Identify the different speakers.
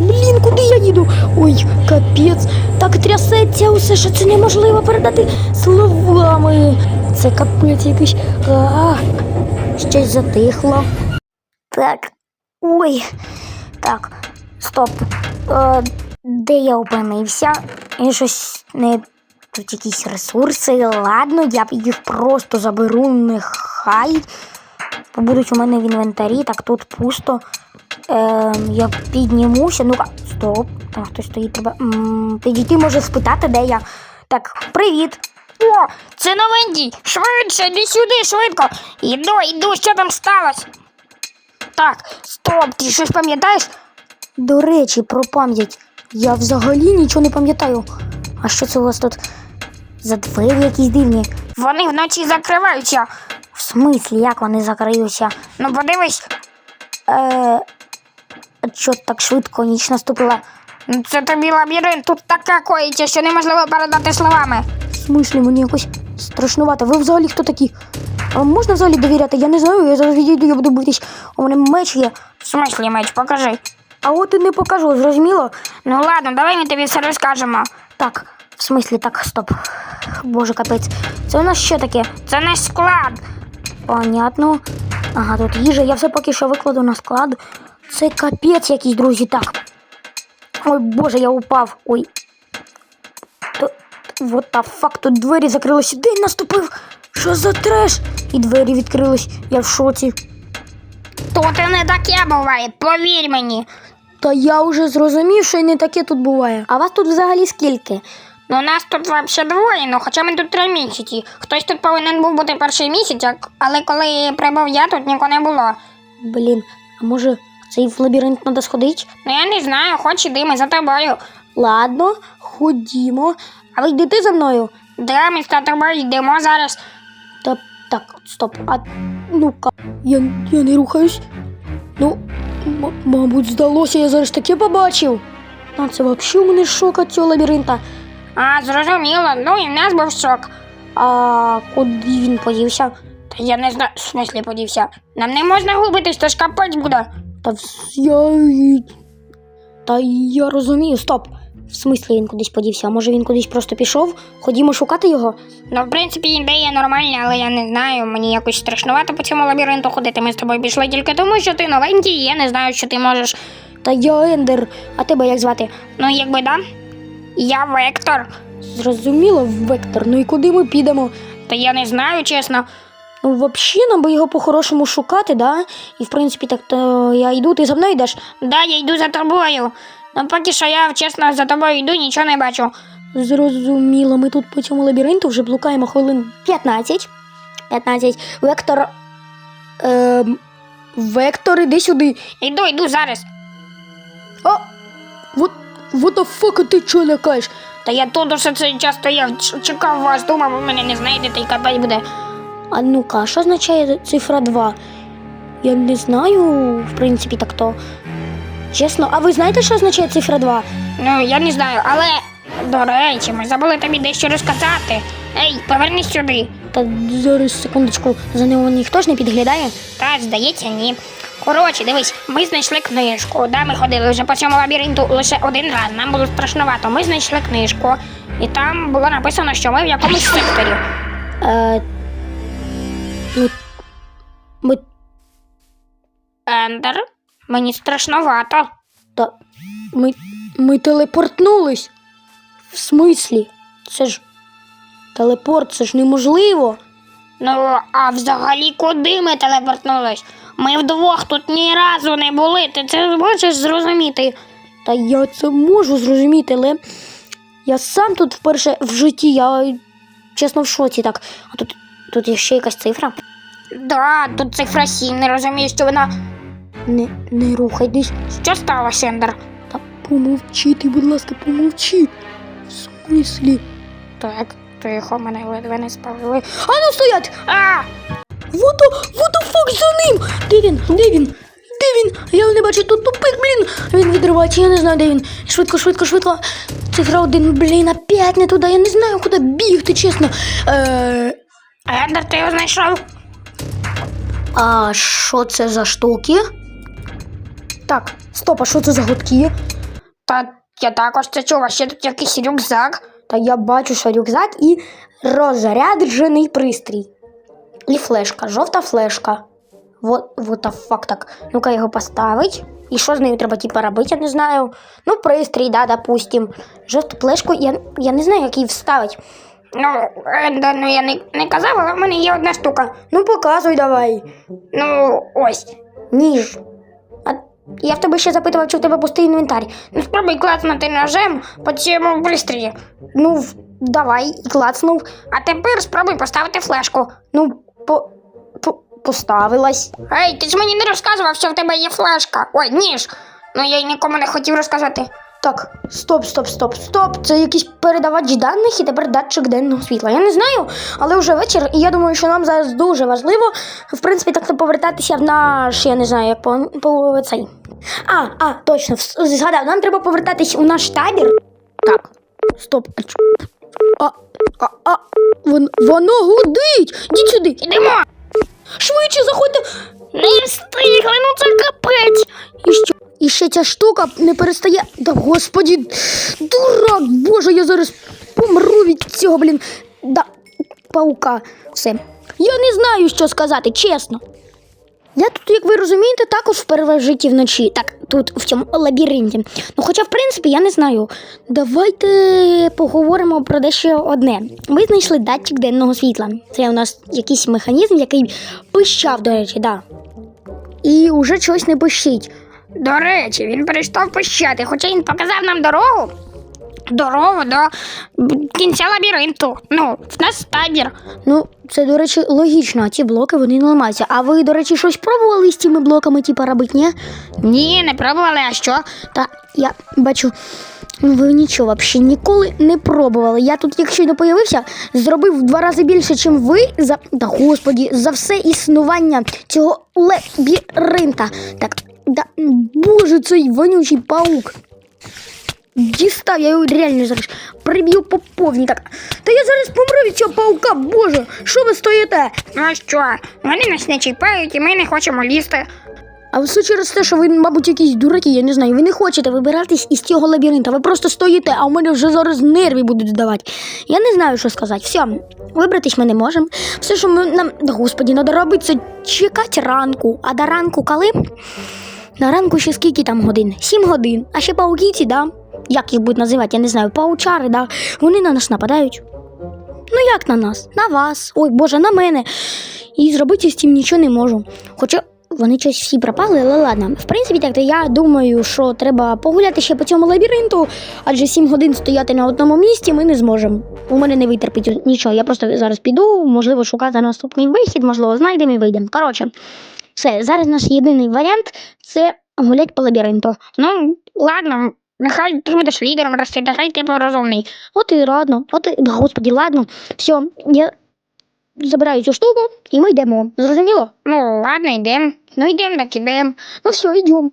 Speaker 1: Блін, куди я їду? Ой, капець. Так трясеться усе, що це неможливо передати словами. Це капець якийсь. А, щось затихло. Так. Ой. Так. Стоп. Е, де я опинився? Я щось не. Тут якісь ресурси. Ладно, я їх просто заберу, нехай. Побудуть у мене в інвентарі, так тут пусто. Е, я піднімуся. Ну-ка, стоп. Там хтось стоїть, треба. м, Підійти може спитати, де я. Так, привіт.
Speaker 2: О, це новенький! Швидше, іди сюди, швидко! Іду, іду, що там сталося? Так, стоп, ти щось пам'ятаєш?
Speaker 1: До речі, про пам'ять. Я взагалі нічого не пам'ятаю. А що це у вас тут за двері якісь дивні?
Speaker 2: Вони вночі закриваються.
Speaker 1: В смислі, як вони закриються?
Speaker 2: Ну подивись,
Speaker 1: Е, чо так швидко ніч наступила?
Speaker 2: це тобі лабіринт, тут таке коїться, що неможливо передати словами.
Speaker 1: В смислі, мені якось страшнувато. Ви взагалі хто такі? А можна взагалі довіряти? Я не знаю, я зараз відійду, я буду битись. У мене меч є.
Speaker 2: В смислі, меч, покажи.
Speaker 1: А от і не покажу, зрозуміло?
Speaker 2: Ну ладно, давай ми тобі все розкажемо.
Speaker 1: Так, в смислі, так, стоп. Боже, капець. Це у нас що таке?
Speaker 2: Це наш склад.
Speaker 1: Понятно. Ага, тут їжа. Я все поки що викладу на склад. Це капець якийсь, друзі. Так. Ой, боже, я упав. Ой. Вот та фак, тут двері закрилися. День наступив. Що за треш? І двері відкрились. Я в шоці.
Speaker 2: Тут і не таке буває, повір мені.
Speaker 1: Та я вже зрозумів, що й не таке тут буває. А вас тут взагалі скільки?
Speaker 2: Ну, нас тут взагалі двоє, ну хоча ми тут три місяці. Хтось тут повинен був бути перший місяць, але коли прибув я, тут нікого не було.
Speaker 1: Блін, а може цей в лабіринт треба сходити?
Speaker 2: Ну я не знаю, хоч іди, ми за тобою.
Speaker 1: Ладно, ходімо. А ви йдете за мною?
Speaker 2: Да, ми за тобою йдемо зараз.
Speaker 1: Та так, стоп. А ну-ка, я, я не рухаюсь. Ну, мабуть, здалося, я зараз таке побачив. А це взагалі у мене шок від цього лабіринта.
Speaker 2: А, зрозуміло, ну і в нас був шок.
Speaker 1: А куди він подівся?
Speaker 2: Та я не знаю, в смислі подівся. Нам не можна губитись, то ж капець буде.
Speaker 1: Та я. Та я розумію, стоп. В смислі він кудись подівся? А може він кудись просто пішов? Ходімо шукати його?
Speaker 2: Ну, в принципі, ідея нормальна, але я не знаю, мені якось страшнувато по цьому лабіринту ходити. Ми з тобою пішли тільки тому, що ти новенький, і я не знаю, що ти можеш.
Speaker 1: Та я Ендер, а тебе як звати?
Speaker 2: Ну, якби да. Я вектор.
Speaker 1: Зрозуміло, Вектор, ну і куди ми підемо?
Speaker 2: Та я не знаю, чесно.
Speaker 1: Ну, взагалі, нам би його по-хорошому шукати, да? І в принципі, так то я йду, ти за мною йдеш.
Speaker 2: Да, я йду за тобою. Ну, поки що я чесно за тобою йду, нічого не бачу.
Speaker 1: Зрозуміло, ми тут по цьому лабіринту вже блукаємо хвилин 15. 15. Вектор. Ем, вектор, іди сюди.
Speaker 2: Йду, йду зараз.
Speaker 1: А! Вот, what the fuck, ти чого лякаєш?
Speaker 2: Та я тут усе цей час стояв, чекав вас, думав, ви мене не знайдете і капець буде.
Speaker 1: А ну-ка, що означає цифра 2? Я не знаю, в принципі, так то. Чесно, а ви знаєте, що означає цифра 2?
Speaker 2: Ну, я не знаю, але до речі, ми забули тобі дещо розказати. Ей, повернись сюди.
Speaker 1: Та зараз секундочку, за нього ніхто ж не підглядає.
Speaker 2: Та, здається, ні. Коротше, дивись, ми знайшли книжку. Да, ми ходили вже по цьому лабіринту лише один раз. Нам було страшнувато. Ми знайшли книжку, і там було написано, що ми в якомусь секторі.
Speaker 1: Е,
Speaker 2: Ендер, мені страшновато.
Speaker 1: Та ми, ми телепортнулись. В смислі? Це ж телепорт, це ж неможливо.
Speaker 2: Ну, а взагалі куди ми телепортнулись? Ми вдвох тут ні разу не були. Ти це можеш зрозуміти?
Speaker 1: Та я це можу зрозуміти, але я сам тут вперше в житті, я чесно в шоці так. А тут, тут є ще якась цифра.
Speaker 2: Да, тут цифра 7, не розумію, що вона.
Speaker 1: Не, не рухайтесь.
Speaker 2: Що сталося, Ендер?
Speaker 1: Та помовчи ти, будь ласка, помовчи. В смислі?
Speaker 2: Так, тихо, мене ледве не спалили.
Speaker 1: А ну стоять!
Speaker 2: А!
Speaker 1: The, what the fuck за ним? Де він? Де він? Де він? Я його не бачу, тут тупик, блін. Він відривається, я не знаю, де він. Швидко, швидко, швидко. Цифра один, блін, опять не туди. Я не знаю, куди бігти, чесно. Е,
Speaker 2: Ендер, ти його знайшов?
Speaker 1: а що це за штуки? Так, стоп, а що це за гудки?
Speaker 2: Та я також це чув, а ще тут якийсь рюкзак.
Speaker 1: Та я бачу, що рюкзак і розряджений пристрій. І флешка, жовта флешка. Вот, вот the fuck так. Ну-ка його поставить. І що з нею треба типа робити, я не знаю. Ну, пристрій, да, допустим. Жовту флешку, я, я не знаю, як її вставити.
Speaker 2: Ну, е, да, ну я не, не казав, але в мене є одна штука.
Speaker 1: Ну, показуй давай.
Speaker 2: Ну, ось.
Speaker 1: Ніж. А я в тебе ще запитував, чи в тебе пустий інвентар.
Speaker 2: Ну, спробуй клацнути ножем по цьому пристрої.
Speaker 1: Ну, давай, і клацнув.
Speaker 2: А тепер спробуй поставити флешку.
Speaker 1: Ну, по, по, поставилась.
Speaker 2: Ей, ти ж мені не розказував, що в тебе є флешка. Ой, ніж. Ну я й нікому не хотів розказати.
Speaker 1: Так, стоп, стоп, стоп, стоп. Це якийсь передавач даних і тепер датчик денного світла. Я не знаю, але вже вечір, і я думаю, що нам зараз дуже важливо, в принципі, так-то повертатися в наш, я не знаю, як по, по цей. А, а, точно, згадав, нам треба повертатись у наш табір. Так, стоп. А, а, а, а вон, воно гудить! Ідіть сюди!
Speaker 2: Ідемо.
Speaker 1: Швидше заходьте!
Speaker 2: Не встигли,
Speaker 1: Ще ця штука не перестає. Да господі, дурак, боже, я зараз помру від цього, блін. Да, паука. Все. Я не знаю, що сказати, чесно. Я тут, як ви розумієте, також вперше в житті вночі. Так, тут в цьому лабіринті. Ну, хоча, в принципі, я не знаю. Давайте поговоримо про дещо одне. Ми знайшли датчик денного світла. Це у нас якийсь механізм, який пищав, до речі, да. І вже щось не пищить.
Speaker 2: До речі, він перестав пищати, хоча він показав нам дорогу. Дорогу до кінця лабіринту. Ну, в нас табір.
Speaker 1: Ну, це, до речі, логічно, а ці блоки вони не ламаються. А ви, до речі, щось пробували з цими блоками, типа робити, ні?
Speaker 2: Ні, не пробували, а що?
Speaker 1: Та я бачу, ну, ви нічого взагалі ніколи не пробували. Я тут, якщо не появився, зробив в два рази більше, ніж ви за та господі, за все існування цього лабіринта. Так, боже, цей вонючий паук. Дістав, я його реально зараз приб'ю по. Так. Та я зараз помру від цього паука, боже, що ви стоїте?
Speaker 2: Ну а що? Вони нас не чіпають і ми не хочемо лізти.
Speaker 1: А все через те, що ви, мабуть, якісь дураки, я не знаю. Ви не хочете вибиратись із цього лабіринта. Ви просто стоїте, а у мене вже зараз нерви будуть здавати. Я не знаю, що сказати. Все, вибратись ми не можемо. Все, що ми нам. Да, господі, треба робити, це чекати ранку. А до ранку коли? На ранку ще скільки там годин? Сім годин. А ще паукіці, да? Як їх будуть називати, я не знаю, паучари, да? Вони на нас нападають. Ну як на нас? На вас. Ой, Боже, на мене. І зробити з цим нічого не можу. Хоча вони щось всі пропали, але ладно. В принципі, так то я думаю, що треба погуляти ще по цьому лабіринту, адже 7 годин стояти на одному місці ми не зможемо. У мене не витерпить нічого. Я просто зараз піду, можливо, шукати наступний вихід, можливо, знайдемо і вийдемо. Коротше, все, зараз наш єдиний варіант це гулять по лабіринту.
Speaker 2: Ну, ладно, нехай ти будеш лідером рости, нехай ти розумний.
Speaker 1: От і ладно, от і господі, ладно. Все, я забираю цю штуку і ми йдемо. Зрозуміло?
Speaker 2: Ну, ладно, йдемо. Ну йдемо, так ідемо.
Speaker 1: Ну все, йдемо.